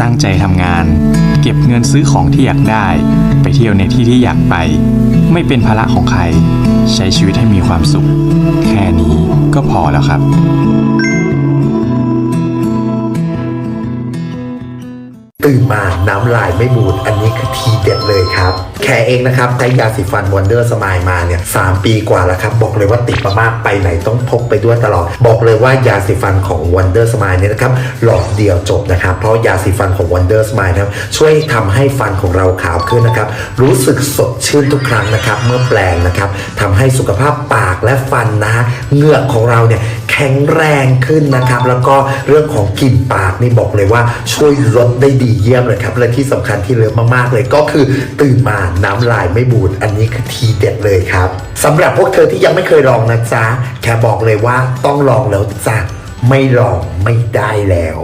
ตั้งใจทำงาน เก็บเงินซื้อของที่อยากได้ ไปเที่ยวในที่ที่อยากไป ไม่เป็นภาระของใคร ใช้ชีวิตให้มีความสุข แค่นี้ก็พอแล้วครับ ตื่นมาน้ำลายไม่บูด อันนี้คือทีเด็ดเลยครับ แค่เองนะครับใช้ยาสีฟันวันเดอร์สมายมาเนี่ยสามปีกว่าแล้วครับ บอกเลยว่าติดมามากไปไหนต้องพกไปด้วยตลอด บอกเลยว่ายาสีฟันของวันเดอร์สมายเนี่ยนะครับหลอดเดียวจบนะครับ เพราะยาสีฟันของวันเดอร์สมายนะครับช่วยทำให้ฟันของเราขาวขึ้นนะครับ รู้สึกสดชื่นทุกครั้งนะครับ เมื่อแปลงนะครับทำให้สุขภาพปากและฟันนะฮะเหงือกของเราเนี่ย แข็งแรงขึ้นนะครับ แล้วก็เรื่องของกลิ่นปากนี่บอกเลยว่าช่วยลดได้ดีเยี่ยมเลยครับ และที่สำคัญที่เลิฟมากๆ เลยก็คือตื่นมาน้ำลายไม่บูด อันนี้คือทีเด็ดเลยครับสำหรับพวกเธอที่ยังไม่เคยลองนะจ๊ะแค่บอกเลยว่าต้องลองแล้วจ้ะไม่ลองไม่ได้แล้ว